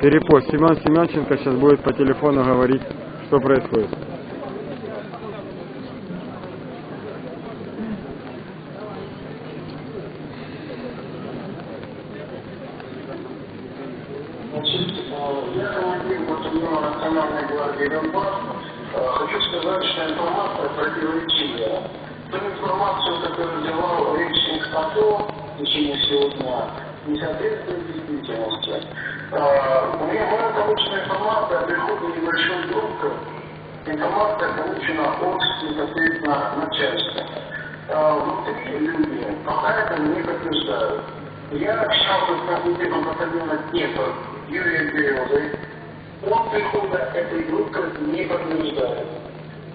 Перепост. Семен Семенченко сейчас будет по телефону говорить, что происходит. Хочу сказать, что информация противоречивая. В течение всего дня, не соответствует действительности. У меня была получена информация о приходе небольшой группы. Информация получена от непосредственно начальства. Э, Внутри люди пока это не подтверждают. Я общался с командиром батальона Днепр Юрием Березой. Он прихода этой группы не подтверждает.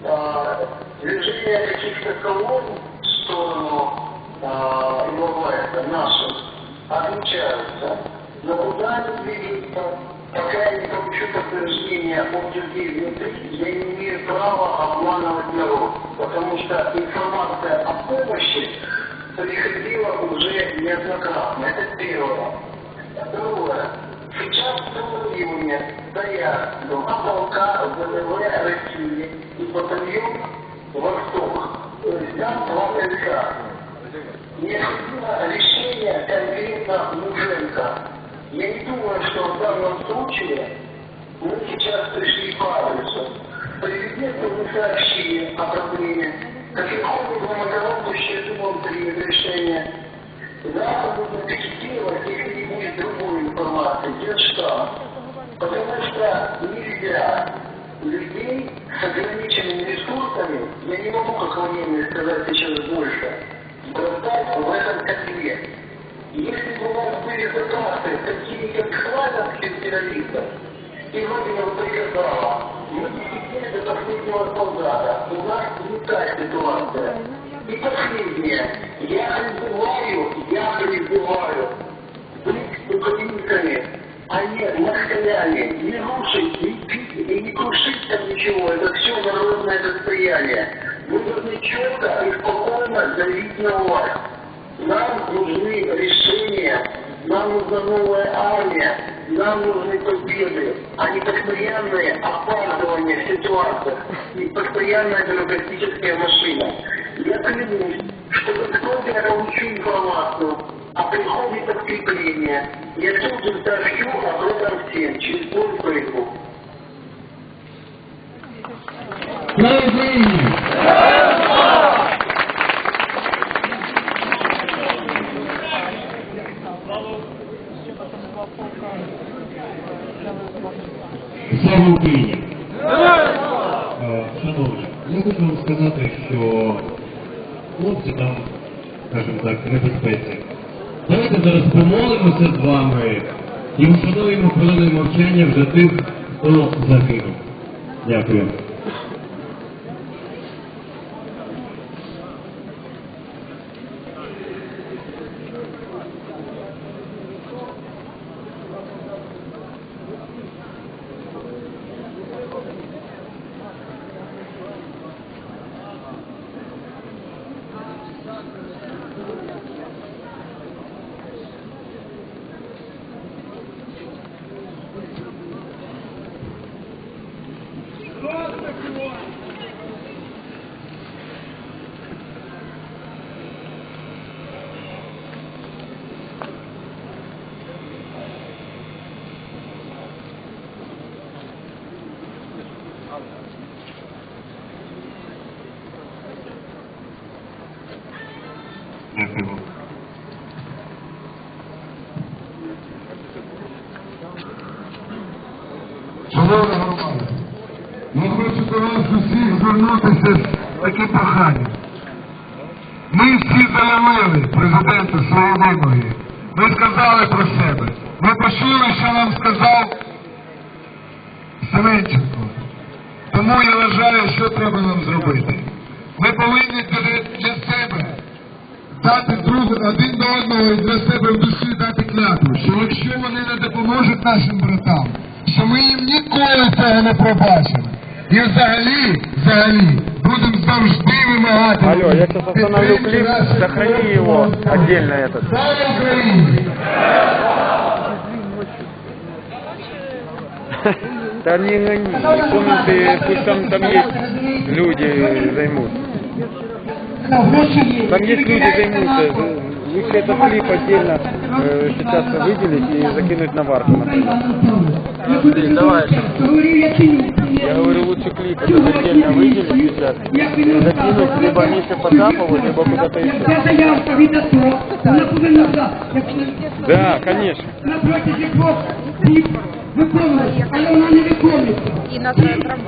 А, Движение каких-то колонн в сторону а, Иловайска наших отмечаются. Но куда они двигаются, пока я не получу подтверждения от людей внутри, я не имею права обманывать народ. Потому что информация о помощи приходила уже неоднократно. Это первое. Второе. Сейчас в июне стоят два полка ВДВ России и батальон «Восток». То есть там два полка. Необходимо решение конкретно Муженко. Я не думаю, что в данном случае мы сейчас пришли по адресу. Президенту мы сообщили о проблеме. Ходу громоголовущий, я думаю, он примет решение. Завтра нужно фиксировать, если не будет другой информации, генштаб. Потому что нельзя людей с ограниченными ресурсами, я не могу, как военный, сказать сейчас больше, в этом котле. Если бы у были заказы, такие как террористов, и Родина приказала, мы действительно до последнего солдата, у нас не та ситуация. И последнее, я призываю, я призываю быть украинцами, а не москалями, не рушить, не пить и не крушить там ничего, это все народное достояние. Мы должны и спокойно давить на власть. Нам нужны решения, нам нужна новая армия, нам нужны победы, а не постоянные опаздывания в ситуациях и постоянная бюрократическая машина. Я клянусь, что как только я получу информацию о приходе подкрепления, я тут же сообщу об этом всем через полфейку. Слава Україні! Україні! Е, Шановні, я хочу вам сказати, що хлопці там, скажімо так, небезпеці. Давайте зараз помолимося з вами і вшануємо хвилиною мовчання вже тих, хто загинув. Дякую. Дякую. Шановна громада, я вас усіх звернутися з таким проханням. Ми всі заявили президенту свої вимоги. Ми сказали про себе. Ми почули, що нам сказав Семенченко. Тому я вважаю, що треба нам зробити. Ми повинні для, дати друг один до одного і для себе в душі дати клятву, що якщо вони не допоможуть нашим братам, що ми їм ніколи цього не пробачимо. І взагалі, взагалі, будемо завжди вимагати. Алло, я сейчас остановлю підтримки клип, наших сохрани его хлопців. отдельно этот. Слава Україні! Да не гони, комменты, пусть там, там есть люди займут. Там есть люди займутся. Лучше этот клип отдельно э, сейчас выделить и закинуть на варку, например. Давай. Я говорю, лучше клип этот отдельно выделить сейчас и закинуть либо Мише Потапову, либо куда-то еще. Ця заявка від АТО, вона повинна за- якщо Да, конечно. на протязі двох днів виконуватися, але вона не виконується. І на